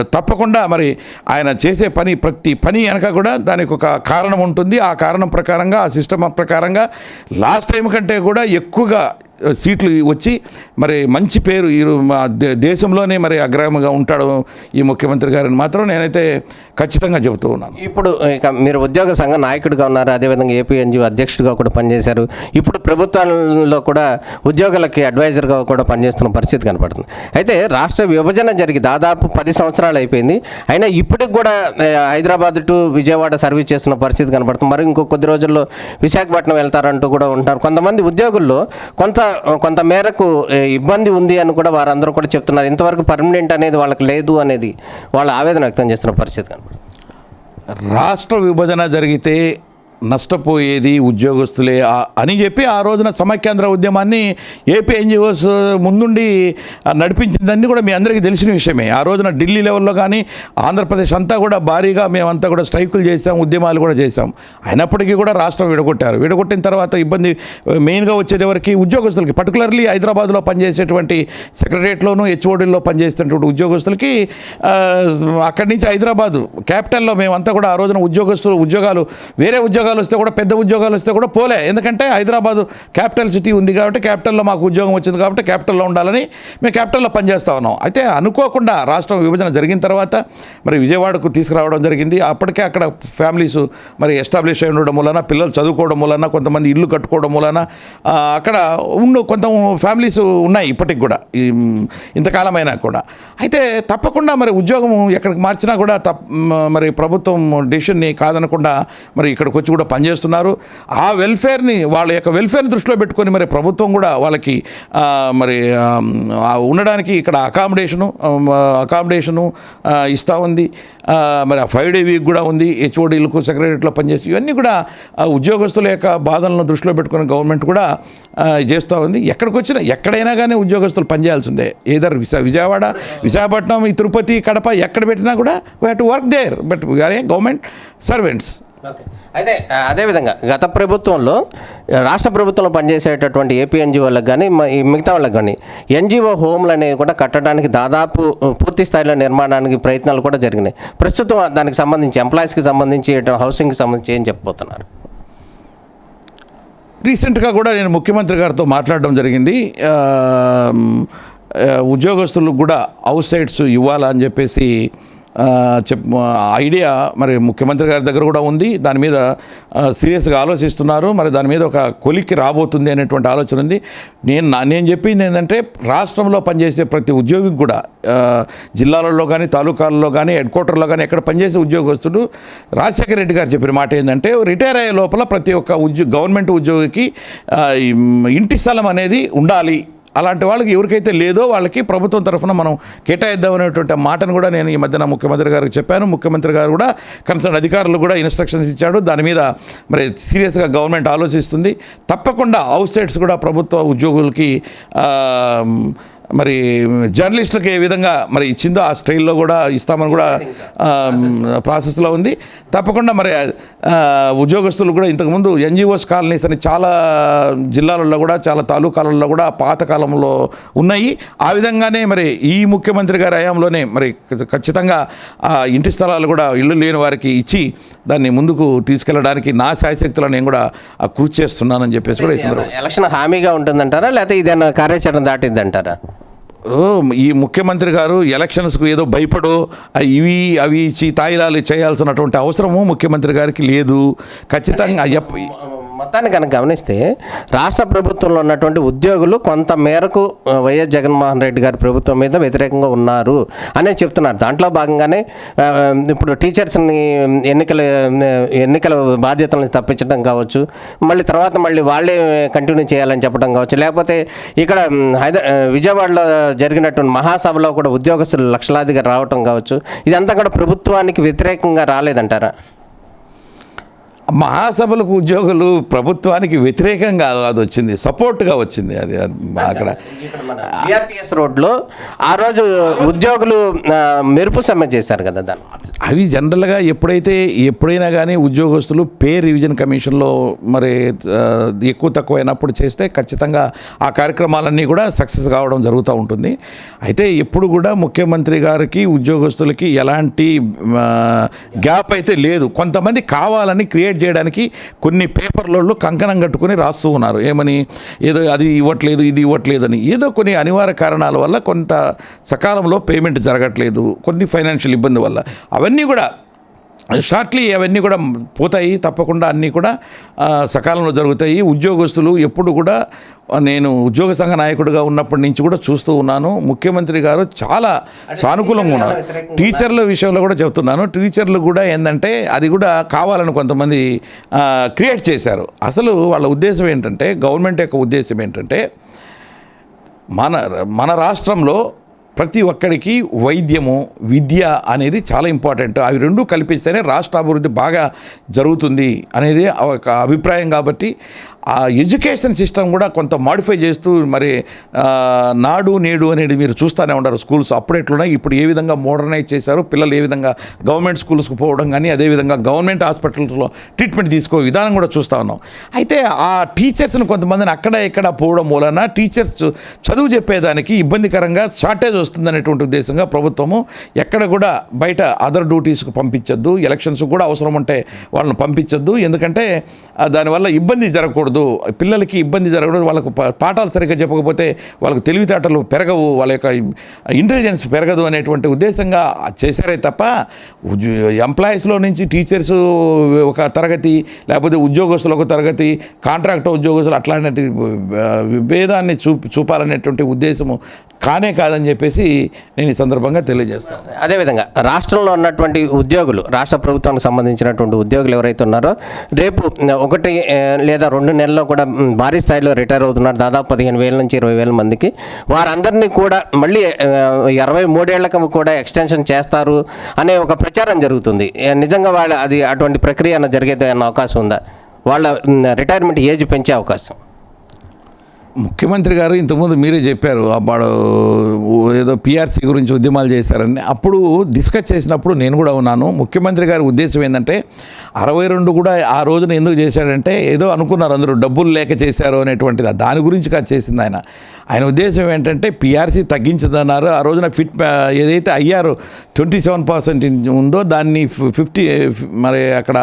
తప్పకుండా మరి ఆయన చేసే పని ప్రతి పని వెనక కూడా దానికి ఒక కారణం ఉంటుంది. ఆ కారణం ప్రకారంగా ఆ సిస్టమ్ ప్రకారంగా లాస్ట్ టైం కంటే కూడా ఎక్కువగా సీట్లు వచ్చి మరి మంచి పేరు ఈ మా దే- దేశంలోనే మరి అగ్రహంగా ఉంటాడు ఈ ముఖ్యమంత్రి గారిని మాత్రం నేనైతే ఖచ్చితంగా చెబుతూ ఉన్నాను. ఇప్పుడు ఇక మీరు ఉద్యోగ సంఘ నాయకుడిగా ఉన్నారు అదేవిధంగా ఏపీ అధ్యక్షుడిగా కూడా పనిచేశారు. ఇప్పుడు ప్రభుత్వంలో కూడా ఉద్యోగులకి అడ్వైజర్గా కూడా పనిచేస్తున్న పరిస్థితి కనపడుతుంది. అయితే రాష్ట్ర విభజన జరిగి దాదాపు పది సంవత్సరాలు అయిపోయింది. అయినా ఇప్పటికి కూడా హైదరాబాద్ టు విజయవాడ సర్వీస్ చేస్తున్న పరిస్థితి కనపడుతుంది. మరి ఇంకో కొద్ది రోజుల్లో విశాఖపట్నం వెళ్తారంటూ కూడా ఉంటారు. కొంతమంది ఉద్యోగుల్లో కొంత కొంత మేరకు ఇబ్బంది ఉంది అని కూడా వారందరూ కూడా చెప్తున్నారు. ఇంతవరకు పర్మనెంట్ అనేది వాళ్ళకి లేదు అనేది వాళ్ళ ఆవేదన వ్యక్తం చేస్తున్న పరిస్థితి రాష్ట్ర విభజన జరిగితే నష్టపోయేది ఉద్యోగస్తులే. అని చెప్పి ఆ రోజున సమైక్యాంధ్ర ఉద్యమాన్ని ఏపీ ఎన్జిఓస్ ముందుండి నడిపించిందని కూడా మీ అందరికీ తెలిసిన విషయమే. ఆ రోజున ఢిల్లీ లెవెల్లో కానీ ఆంధ్రప్రదేశ్ అంతా కూడా భారీగా మేమంతా కూడా స్ట్రైకులు చేసాం ఉద్యమాలు కూడా చేసాం అయినప్పటికీ కూడా రాష్ట్రం విడగొట్టారు. విడగొట్టిన తర్వాత ఇబ్బంది మెయిన్గా వచ్చేది ఎవరికి? ఉద్యోగస్తులకి. పర్టికులర్లీ హైదరాబాద్లో పనిచేసేటువంటి సెక్రటరియట్లోనూ హెచ్ఓడిలో పనిచేసేటువంటి ఉద్యోగస్తులకి అక్కడి నుంచి హైదరాబాదు క్యాపిటల్లో మేమంతా కూడా ఆ రోజున ఉద్యోగస్తులు ఉద్యోగాలు వేరే ఉద్యోగాలు వస్తే కూడా పెద్ద ఉద్యోగాలు వస్తే కూడా పోలే. ఎందుకంటే హైదరాబాదు క్యాపిటల్ సిటీ ఉంది కాబట్టి క్యాపిటల్లో మాకు ఉద్యోగం వచ్చింది కాబట్టి క్యాపిటల్లో ఉండాలని మేము క్యాపిటల్లో పనిచేస్తా ఉన్నాం. అయితే అనుకోకుండా రాష్ట్రం విభజన జరిగిన తర్వాత మరి విజయవాడకు తీసుకురావడం జరిగింది. అప్పటికే అక్కడ ఫ్యామిలీస్ మరి ఎస్టాబ్లిష్ అయి ఉండడం వలన పిల్లలు చదువుకోవడం వలన కొంతమంది ఇల్లు కట్టుకోవడం వలన అక్కడ ఉన్న కొంత ఫ్యామిలీస్ ఉన్నాయి ఇప్పటికి కూడా ఇంతకాలమైనా కూడా. అయితే తప్పకుండా మరి ఉద్యోగం ఎక్కడికి మార్చినా కూడా తప్ మరి ప్రభుత్వం డిసిషన్ని కాదనకుండా మరి ఇక్కడికి వచ్చి కూడా పనిచేస్తున్నారు. ఆ వెల్ఫేర్ని వాళ్ళ యొక్క వెల్ఫేర్ని దృష్టిలో పెట్టుకొని మరి ప్రభుత్వం కూడా వాళ్ళకి మరి ఉండడానికి ఇక్కడ అకామిడేషను అకామిడేషను ఇస్తూ ఉంది. మరి ఆ ఫైవ్ డే వీక్ కూడా ఉంది. హెచ్ఓడీలకు సెక్రటరీలో పనిచేసి ఇవన్నీ కూడా ఉద్యోగస్తుల యొక్క బాధలను దృష్టిలో పెట్టుకుని గవర్నమెంట్ కూడా చేస్తూ ఉంది. ఎక్కడికి వచ్చినా ఎక్కడైనా కానీ ఉద్యోగస్తులు పనిచేయాల్సిందే. ఏదర్ విశా విజయవాడ విశాఖపట్నం ఈ తిరుపతి కడప ఎక్కడ పెట్టినా కూడా we have to work there but we are a government servants okay. అయితే అదేవిధంగా గత ప్రభుత్వంలో రాష్ట్ర ప్రభుత్వంలో పనిచేసేటటువంటి ఏపీ ఎన్జిఓలకు కానీ మిగతా వాళ్ళకి కానీ ఎన్జిఓ హోమ్లు అనేవి కూడా కట్టడానికి దాదాపు పూర్తి స్థాయిలో నిర్మాణానికి ప్రయత్నాలు కూడా జరిగినాయి. ప్రస్తుతం దానికి సంబంధించి ఎంప్లాయీస్కి సంబంధించి హౌసింగ్కి సంబంధించి ఏం చెప్పబోతున్నారు? రీసెంట్గా కూడా నేను ముఖ్యమంత్రి గారితో మాట్లాడడం జరిగింది. ఉద్యోగస్తులకు కూడా అవుట్ సైడ్స్ ఇవ్వాలని చెప్పేసి చెప్ ఐడియా మరి ముఖ్యమంత్రి గారి దగ్గర కూడా ఉంది. దాని మీద సీరియస్గా ఆలోచిస్తున్నారు. మరి దాని మీద ఒక కొలిక్కి రాబోతుంది అనేటువంటి ఆలోచన ఉంది. నేను నా- నేను చెప్పింది ఏంటంటే రాష్ట్రంలో పనిచేసే ప్రతి ఉద్యోగికి కూడా జిల్లాలలో కానీ తాలూకాలలో కానీ హెడ్ క్వార్టర్లో కానీ ఎక్కడ పనిచేసే ఉద్యోగస్తుడు రాజశేఖర రెడ్డి గారు చెప్పిన మాట ఏంటంటే రిటైర్ అయ్యే లోపల ప్రతి ఒక్క ఉద్యో గవర్నమెంట్ ఉద్యోగికి ఇంటి స్థలం అనేది ఉండాలి. అలాంటి వాళ్ళకి ఎవరికైతే లేదో వాళ్ళకి ప్రభుత్వం తరఫున మనం కేటాయిద్దాం అనేటువంటి మాటను కూడా నేను ఈ మధ్యన ముఖ్యమంత్రి గారికి చెప్పాను. ముఖ్యమంత్రి గారు కూడా కన్సర్న్ అధికారులు కూడా ఇన్స్ట్రక్షన్స్ ఇచ్చాడు. దాని మీద మరి సీరియస్గా గవర్నమెంట్ ఆలోచిస్తుంది. తప్పకుండా అవుట్ సైడ్స్ కూడా ప్రభుత్వ ఉద్యోగులకి మరి జర్నలిస్టులకు ఏ విధంగా మరి ఇచ్చిందో ఆ స్టైల్లో కూడా ఇస్తామని కూడా ప్రాసెస్లో ఉంది. తప్పకుండా మరి ఉద్యోగస్తులు కూడా ఇంతకుముందు ఎన్జిఓస్ కాలనీస్ అని చాలా జిల్లాలలో కూడా చాలా తాలూకాలలో కూడా పాతకాలంలో ఉన్నాయి. ఆ విధంగానే మరి ఈ ముఖ్యమంత్రి గారి హయాంలోనే మరి ఖచ్చితంగా ఇంటి స్థలాలు కూడా ఇల్లు లేని వారికి ఇచ్చి దాన్ని ముందుకు తీసుకెళ్ళడానికి నా శాయశక్తులు నేను కూడా ఆ కృషి చేస్తున్నానని చెప్పేసి కూడా ఎలక్షన్ హామీగా ఉంటుందంటారా? లేకపోతే ఇదేనా కార్యాచరణ దాటిద్దంటారా ఈ ముఖ్యమంత్రి గారు ఎలక్షన్స్కు ఏదో భయపడో ఇవి అవి ఇచ్చి తాయిలాలు చేయాల్సినటువంటి అవసరము ముఖ్యమంత్రి గారికి లేదు. ఖచ్చితంగా మొత్తాన్ని కనుక గమనిస్తే రాష్ట్ర ప్రభుత్వంలో ఉన్నటువంటి ఉద్యోగులు కొంత మేరకు వైఎస్ జగన్మోహన్ రెడ్డి గారి ప్రభుత్వం మీద వ్యతిరేకంగా ఉన్నారు అనే చెప్తున్నారు. దాంట్లో భాగంగానే ఇప్పుడు టీచర్స్ని ఎన్నికల ఎన్నికల బాధ్యతలను తప్పించడం కావచ్చు మళ్ళీ తర్వాత మళ్ళీ వాళ్ళే కంటిన్యూ చేయాలని చెప్పడం కావచ్చు లేకపోతే ఇక్కడ హైదరా విజయవాడలో జరిగినటువంటి మహాసభలో కూడా ఉద్యోగస్తులు లక్షలాదిగా రావటం కావచ్చు ఇదంతా కూడా ప్రభుత్వానికి వ్యతిరేకంగా రాలేదంటారా? మహాసభలకు ఉద్యోగులు ప్రభుత్వానికి వ్యతిరేకంగా అది వచ్చింది సపోర్ట్గా వచ్చింది అది అక్కడ. బిఆర్టీఎస్ రోడ్లో ఆ రోజు ఉద్యోగులు మెరుపు సమ్మె చేశారు కదా దాన్ని. అవి జనరల్గా ఎప్పుడైతే ఎప్పుడైనా కానీ ఉద్యోగస్తులు పే రివిజన్ కమిషన్లో మరి ఎక్కువ తక్కువ అయినప్పుడు చేస్తే ఖచ్చితంగా ఆ కార్యక్రమాలన్నీ కూడా సక్సెస్ కావడం జరుగుతూ ఉంటుంది. అయితే ఎప్పుడు కూడా ముఖ్యమంత్రి గారికి ఉద్యోగస్తులకి ఎలాంటి గ్యాప్ అయితే లేదు. కొంతమంది కావాలని క్రియేట్ చేయడానికి కొన్ని పేపర్లలో కంకణం కట్టుకొని రాస్తూ ఉన్నారు. ఏమని? ఏదో అది ఇవ్వట్లేదు ఇది ఇవ్వట్లేదని. ఏదో కొన్ని అనివార్య కారణాల వల్ల కొంత సకాలంలో పేమెంట్ జరగట్లేదు. కొన్ని ఫైనాన్షియల్ ఇబ్బంది వల్ల. అవన్నీ కూడా షార్ట్లీ అవన్నీ కూడా పోతాయి తప్పకుండా అన్నీ కూడా సకాలంలో జరుగుతాయి. ఉద్యోగస్తులు ఎప్పుడు కూడా నేను ఉద్యోగ సంఘ నాయకుడిగా ఉన్నప్పటి నుంచి కూడా చూస్తూ ఉన్నాను. ముఖ్యమంత్రి గారు చాలా సానుకూలంగా ఉన్నారు. టీచర్ల విషయంలో కూడా చెప్తున్నాను. టీచర్లు కూడా ఏంటంటే అది కూడా కావాలని కొంతమంది క్రియేట్ చేశారు. అసలు వాళ్ళ ఉద్దేశం ఏంటంటే గవర్నమెంట్ యొక్క ఉద్దేశం ఏంటంటే మన మన రాష్ట్రంలో ప్రతి ఒక్కడికి వైద్యము విద్య అనేది చాలా ఇంపార్టెంట్. అవి రెండు కల్పిస్తేనే రాష్ట్ర అభివృద్ధి బాగా జరుగుతుంది అనేది ఒక అభిప్రాయం కాబట్టి ఆ ఎడ్యుకేషన్ సిస్టమ్ కూడా కొంత మాడిఫై చేస్తూ మరి నాడు నేడు అనేది మీరు చూస్తూనే ఉంటారు స్కూల్స్ అప్పుడు ఎట్లున్నాయి ఇప్పుడు ఏ విధంగా మోడర్నైజ్ చేశారు పిల్లలు ఏ విధంగా గవర్నమెంట్ స్కూల్స్కి పోవడం కానీ అదేవిధంగా గవర్నమెంట్ హాస్పిటల్స్లో ట్రీట్మెంట్ తీసుకో విధానం కూడా చూస్తూ ఉన్నాం. అయితే ఆ టీచర్స్ని కొంతమందిని అక్కడ ఇక్కడ పోవడం మూలన టీచర్స్ చదువు చెప్పేదానికి ఇబ్బందికరంగా షార్టేజ్ వస్తుందనేటువంటి ఉద్దేశంగా ప్రభుత్వము ఎక్కడ కూడా బయట అదర్ డ్యూటీస్కి పంపించొద్దు ఎలక్షన్స్ కూడా అవసరం ఉంటే వాళ్ళని పంపించొద్దు. ఎందుకంటే దానివల్ల ఇబ్బంది జరగకూడదు. పిల్లలకి ఇబ్బంది జరగకూడదు. వాళ్ళకు పాఠాలు సరిగ్గా చెప్పకపోతే వాళ్ళకు తెలివితేటలు పెరగవు. వాళ్ళ యొక్క ఇంటెలిజెన్స్ పెరగదు అనేటువంటి ఉద్దేశంగా చేశారే తప్ప ఎంప్లాయీస్లో నుంచి టీచర్స్ ఒక తరగతి లేకపోతే ఉద్యోగస్తులు ఒక తరగతి కాంట్రాక్ట్ ఉద్యోగస్తులు అట్లాంటి విభేదాన్ని చూ చూపాలనేటువంటి ఉద్దేశము కానే కాదని చెప్పేసి నేను ఈ సందర్భంగా తెలియజేస్తాను. అదేవిధంగా రాష్ట్రంలో ఉన్నటువంటి ఉద్యోగులు రాష్ట్ర ప్రభుత్వానికి సంబంధించినటువంటి ఉద్యోగులు ఎవరైతే ఉన్నారో రేపు ఒకటి లేదా రెండు నెలల్లో కూడా భారీ స్థాయిలో రిటైర్ అవుతున్నారు. దాదాపు పదిహేను వేల నుంచి ఇరవై వేల మందికి. వారందరినీ కూడా మళ్ళీ ఇరవై మూడేళ్ళకు కూడా ఎక్స్టెన్షన్ చేస్తారు అనే ఒక ప్రచారం జరుగుతుంది. నిజంగా వాళ్ళ అది అటువంటి ప్రక్రియ అన్న జరిగేది అన్న అవకాశం ఉందా? వాళ్ళ రిటైర్మెంట్ ఏజ్ పెంచే అవకాశం. ముఖ్యమంత్రి గారు ఇంతకుముందు మీరే చెప్పారు అప్పుడు ఏదో పిఆర్సీ గురించి ఉద్యమాలు చేశారని. అప్పుడు డిస్కస్ చేసినప్పుడు నేను కూడా ఉన్నాను. ముఖ్యమంత్రి గారి ఉద్దేశం ఏంటంటే అరవై రెండు కూడా ఆ రోజున ఎందుకు చేశాడంటే ఏదో అనుకున్నారు అందరూ డబ్బులు లేక చేశారు అనేటువంటిది. దాని గురించి కాదు చేసింది ఆయన. ఆయన ఉద్దేశం ఏంటంటే పిఆర్సీ తగ్గించదన్నారు. ఆ రోజున ఫిట్ ఏదైతే అయ్యారో ట్వంటీ సెవెన్ పర్సెంట్ ఉందో దాన్ని ఫిఫ్టీ మరి అక్కడ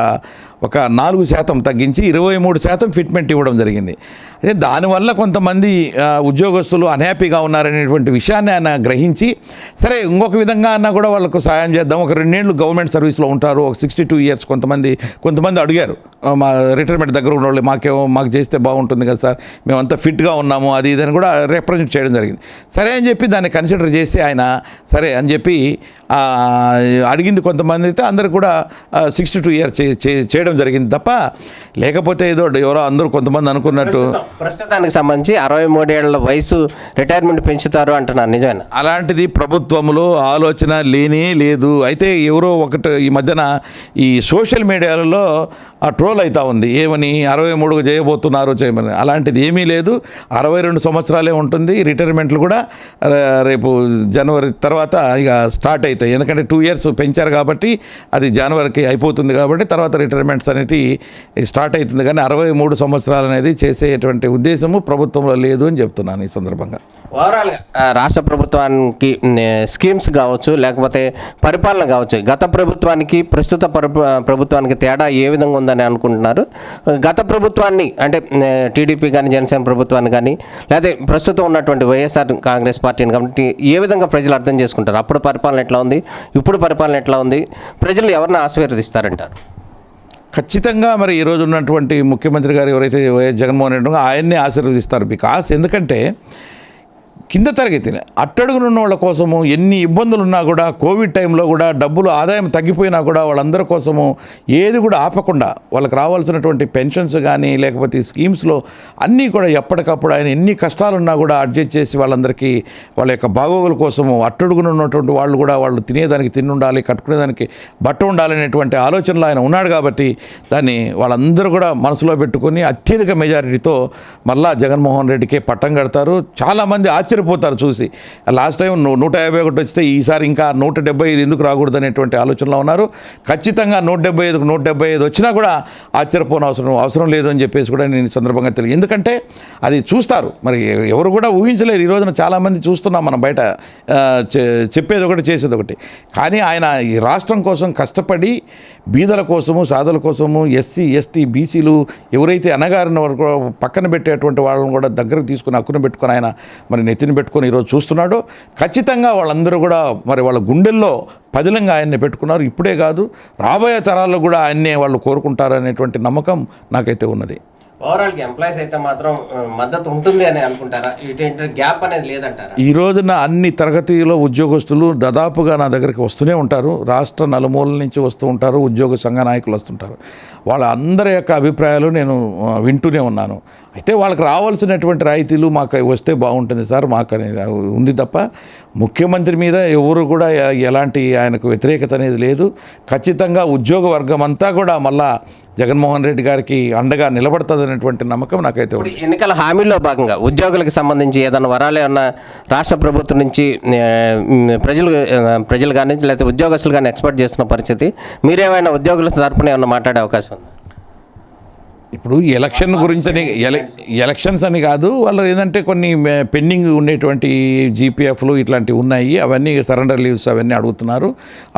ఒక నాలుగు శాతం తగ్గించి ఇరవై మూడు శాతం ఫిట్మెంట్ ఇవ్వడం జరిగింది. అయితే దానివల్ల కొంతమంది ఉద్యోగస్తులు అన్హ్యాపీగా ఉన్నారనేటువంటి విషయాన్ని ఆయన గ్రహించి సరే ఇంకొక విధంగా అన్నా కూడా వాళ్ళకు సాయం చేద్దాం. ఒక రెండేళ్ళు గవర్నమెంట్ సర్వీస్లో ఉంటారు. ఒక సిక్స్టీ టూ ఇయర్స్ కొంతమంది కొంతమంది అడిగారు. మా రిటైర్మెంట్ దగ్గర ఉన్న వాళ్ళు మాకేమో మాకు చేస్తే బాగుంటుంది కదా సార్. మేమంతా ఫిట్గా ఉన్నాము. అది ఇది అని కూడా రిప్రజెంట్ చేయడం జరిగింది. సరే అని చెప్పి దాన్ని కన్సిడర్ చేసి ఆయన సరే అని చెప్పి అడిగింది కొంతమంది అయితే అందరు కూడా సిక్స్టీ టూ ఇయర్స్ చేయడం జరిగింది తప్ప లేకపోతే ఏదో ఎవరో అందరూ కొంతమంది అనుకున్నట్టు ప్రస్తుతానికి సంబంధించి అరవై మూడేళ్ళ వయసు రిటైర్మెంట్ పెంచుతారు అంటున్నారు నిజమేనా? అలాంటిది ప్రభుత్వంలో ఆలోచన లేనే లేదు. అయితే ఎవరో ఒకటి ఈ మధ్యన ఈ సోషల్ మీడియాలలో ఆ ట్రోల్ అవుతా ఉంది. ఏమని? అరవై మూడుకు చేయబోతున్నారు చేయమని అలాంటిది ఏమీ లేదు. అరవై రెండు సంవత్సరాలే ఉంటుంది. రిటైర్మెంట్లు కూడా రేపు జనవరి తర్వాత ఇక స్టార్ట్ అవుతాయి ఎందుకంటే టూ ఇయర్స్ పెంచారు కాబట్టి అది జనవరికి అయిపోతుంది కాబట్టి తర్వాత రిటైర్మెంట్స్ అనేది స్టార్ట్ అవుతుంది. కానీ అరవై మూడు సంవత్సరాలు అనేది చేసేటువంటి ఉద్దేశము ప్రభుత్వంలో లేదు అని చెప్తున్నాను ఈ సందర్భంగా. ఓవరాల్గా రాష్ట్ర ప్రభుత్వానికి స్కీమ్స్ కావచ్చు లేకపోతే పరిపాలన కావచ్చు గత ప్రభుత్వానికి ప్రస్తుత ప్రభుత్వానికి తేడా ఏ విధంగా ఉందని అనుకుంటున్నారు. గత ప్రభుత్వాన్ని అంటే టీడీపీ కానీ జనసేన ప్రభుత్వాన్ని కానీ లేకపోతే ప్రస్తుతం ఉన్నటువంటి వైఎస్ఆర్ కాంగ్రెస్ పార్టీని కాబట్టి ఏ విధంగా ప్రజలు అర్థం చేసుకుంటారు? అప్పుడు పరిపాలన ఎట్లా ఉంది? ఇప్పుడు పరిపాలన ఎట్లా ఉంది? ప్రజలు ఎవరిని ఆశీర్వదిస్తారంటారు? ఖచ్చితంగా మరి ఈరోజు ఉన్నటువంటి ముఖ్యమంత్రి గారు ఎవరైతే వైఎస్ జగన్మోహన్ రెడ్డి ఆయన్ని ఆశీర్వదిస్తారు బికాస్ ఎందుకంటే కింద తరగతి అట్టడుగునున్న వాళ్ళ కోసము ఎన్ని ఇబ్బందులు ఉన్నా కూడా కోవిడ్ టైంలో కూడా డబ్బులు ఆదాయం తగ్గిపోయినా కూడా వాళ్ళందరి కోసము ఏది కూడా ఆపకుండా వాళ్ళకి రావాల్సినటువంటి పెన్షన్స్ కానీ లేకపోతే స్కీమ్స్లో అన్నీ కూడా ఎప్పటికప్పుడు ఆయన ఎన్ని కష్టాలున్నా కూడా అడ్జస్ట్ చేసి వాళ్ళందరికీ వాళ్ళ యొక్క బాగోగుల కోసము అట్టడుగున ఉన్నటువంటి వాళ్ళు కూడా వాళ్ళు తినేదానికి తిని ఉండాలి కట్టుకునేదానికి బట్ట ఉండాలనేటువంటి ఆలోచనలో ఆయన ఉన్నాడు కాబట్టి దాన్ని వాళ్ళందరూ కూడా మనసులో పెట్టుకొని అత్యధిక మెజారిటీతో మళ్ళా జగన్మోహన్ రెడ్డికే పట్టం కడతారు. చాలామంది ఆశ్చర్యపోతారు చూసి. లాస్ట్ టైం నూ- నూట యాభై ఒకటి వస్తే ఈసారి ఇంకా నూట డెబ్బై ఐదు ఎందుకు రాకూడదు అనేటువంటి ఆలోచనలో ఉన్నారు. ఖచ్చితంగా నూట డెబ్బై ఐదుకు నూట డెబ్బై ఐదు వచ్చినా కూడా ఆశ్చర్యపోని అవసరం అవసరం లేదు అని చెప్పేసి కూడా నేను సందర్భంగా తెలియదు. ఎందుకంటే అది చూస్తారు. మరి ఎవరు కూడా ఊహించలేరు. ఈ రోజున చాలామంది చూస్తున్నాం మనం బయట. చెప్పేది ఒకటి చేసేది ఒకటి. కానీ ఆయన ఈ రాష్ట్రం కోసం కష్టపడి బీదల కోసము సాధుల కోసము ఎస్సీ ఎస్టీ బీసీలు ఎవరైతే అనగారిన వరకు పక్కన పెట్టేటువంటి వాళ్ళని కూడా దగ్గరకు తీసుకుని హక్కును పెట్టుకొని ఆయన మరి నెత్తిన పెట్టుకొని ఈరోజు చూస్తున్నాడు. ఖచ్చితంగా వాళ్ళందరూ కూడా మరి వాళ్ళ గుండెల్లో పదిలంగా ఆయన్ని పెట్టుకున్నారు. ఇప్పుడే కాదు రాబోయే తరాల్లో కూడా ఆయన్నే వాళ్ళు కోరుకుంటారనేటువంటి నమ్మకం నాకైతే ఉన్నది. ఓవరాల్గా ఎంప్లాయీస్ అయితే మాత్రం మద్దతు ఉంటుంది అని అనుకుంటారా? ఇటు గ్యాప్ అనేది లేదంటారా? ఈ రోజున అన్ని తరగతిలో ఉద్యోగస్తులు దాదాపుగా నా దగ్గరికి వస్తూనే ఉంటారు. రాష్ట్ర నలుమూలల నుంచి వస్తూ ఉంటారు. ఉద్యోగ సంఘ నాయకులు వస్తుంటారు. వాళ్ళ అందరి యొక్క అభిప్రాయాలు నేను వింటూనే ఉన్నాను. అయితే వాళ్ళకి రావాల్సినటువంటి రాయితీలు మాకు వస్తే బాగుంటుంది సార్ మాకు అనేది ఉంది తప్ప ముఖ్యమంత్రి మీద ఎవరు కూడా ఎలాంటి ఆయనకు వ్యతిరేకత అనేది లేదు. ఖచ్చితంగా ఉద్యోగ వర్గం అంతా కూడా మళ్ళా జగన్మోహన్ రెడ్డి గారికి అండగా నిలబడుతుంది అనేటువంటి నమ్మకం నాకైతే ఉంది. ఎన్నికల హామీల్లో భాగంగా ఉద్యోగులకు సంబంధించి ఏదైనా వరాలు ఏమన్నా రాష్ట్ర ప్రభుత్వం నుంచి ప్రజలు ప్రజలు కానీ లేకపోతే ఉద్యోగస్తులు కానీ ఎక్స్పెక్ట్ చేస్తున్న పరిస్థితి మీరేమైనా ఉద్యోగుల తరపున ఏమైనా మాట్లాడే అవకాశం ఉంది? ఇప్పుడు ఎలక్షన్ గురించి అని ఎలక్షన్స్ అని కాదు వాళ్ళు ఏంటంటే కొన్ని పెండింగ్ ఉండేటువంటి జీపీఎఫ్లు ఇట్లాంటివి ఉన్నాయి అవన్నీ సరెండర్ లీవ్స్ అవన్నీ అడుగుతున్నారు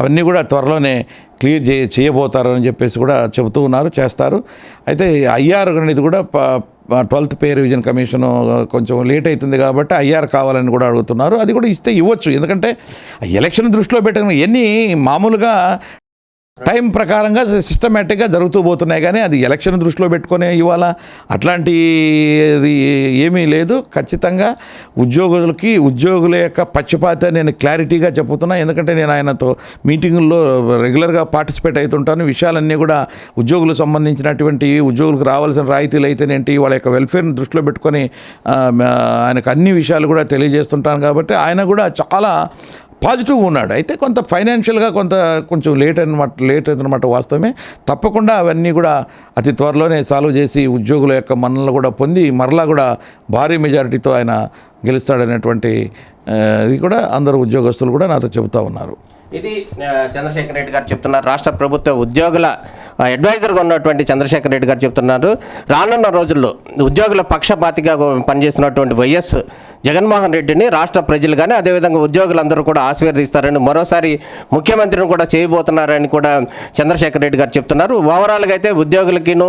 అవన్నీ కూడా త్వరలోనే క్లియర్ చే చేయబోతారు అని చెప్పేసి కూడా చెబుతూ ఉన్నారు చేస్తారు. అయితే ఐఆర్ అనేది కూడా ట్వెల్త్ పే రివిజన్ కమిషన్ కొంచెం లేట్ అవుతుంది కాబట్టి ఐఆర్ కావాలని కూడా అడుగుతున్నారు. అది కూడా ఇస్తే ఇవ్వచ్చు ఎందుకంటే ఎలక్షన్ దృష్టిలో పెట్టిన ఎన్ని మామూలుగా టైం ప్రకారంగా సిస్టమేటిక్గా జరుగుతూ పోతున్నాయి కానీ అది ఎలక్షన్ దృష్టిలో పెట్టుకొని ఇవాళ అట్లాంటి అది ఏమీ లేదు. ఖచ్చితంగా ఉద్యోగులకి ఉద్యోగుల యొక్క పక్షపాత నేను క్లారిటీగా చెబుతున్నా ఎందుకంటే నేను ఆయనతో మీటింగుల్లో రెగ్యులర్గా పార్టిసిపేట్ అవుతుంటాను. విషయాలన్నీ కూడా ఉద్యోగులకు సంబంధించినటువంటి ఉద్యోగులకు రావాల్సిన రాయితీలు అయితేనేంటి వాళ్ళ యొక్క వెల్ఫేర్ని దృష్టిలో పెట్టుకొని ఆయనకు అన్ని విషయాలు కూడా తెలియజేస్తుంటాను కాబట్టి ఆయన కూడా చాలా పాజిటివ్గా ఉన్నాడు. అయితే కొంత ఫైనాన్షియల్గా కొంత కొంచెం లేట్ అనమాట లేట్ అనమాట వాస్తవమే. తప్పకుండా అవన్నీ కూడా అతి త్వరలోనే సాల్వ్ చేసి ఉద్యోగుల యొక్క మన్నలు కూడా పొంది మరలా కూడా భారీ మెజారిటీతో ఆయన గెలుస్తాడనేటువంటి ఇది కూడా అందరు ఉద్యోగస్తులు కూడా నాతో చెబుతూ ఉన్నారు. ఇది చంద్రశేఖర్ రెడ్డి గారు చెప్తున్నారు. రాష్ట్ర ప్రభుత్వ ఉద్యోగుల అడ్వైజర్గా ఉన్నటువంటి చంద్రశేఖర్ రెడ్డి గారు చెప్తున్నారు. రానున్న రోజుల్లో ఉద్యోగుల పక్షపాతిగా పనిచేస్తున్నటువంటి వైఎస్ జగన్మోహన్ రెడ్డిని రాష్ట్ర ప్రజలు కానీ అదేవిధంగా ఉద్యోగులందరూ కూడా ఆశీర్వదిస్తారని మరోసారి ముఖ్యమంత్రిని కూడా చేయబోతున్నారని కూడా చంద్రశేఖర్ రెడ్డి గారు చెప్తున్నారు. ఓవరాల్గా అయితే ఉద్యోగులకిను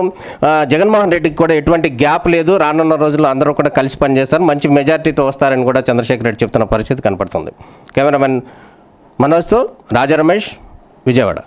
జగన్మోహన్ రెడ్డికి కూడా ఎటువంటి గ్యాప్ లేదు. రానున్న రోజుల్లో అందరూ కూడా కలిసి పనిచేస్తారు. మంచి మెజార్టీతో వస్తారని కూడా చంద్రశేఖర్ రెడ్డి చెప్తున్న పరిస్థితి కనపడుతుంది. కెమెరామెన్ మనోజ్తో రాజా రమేష్ విజయవాడ.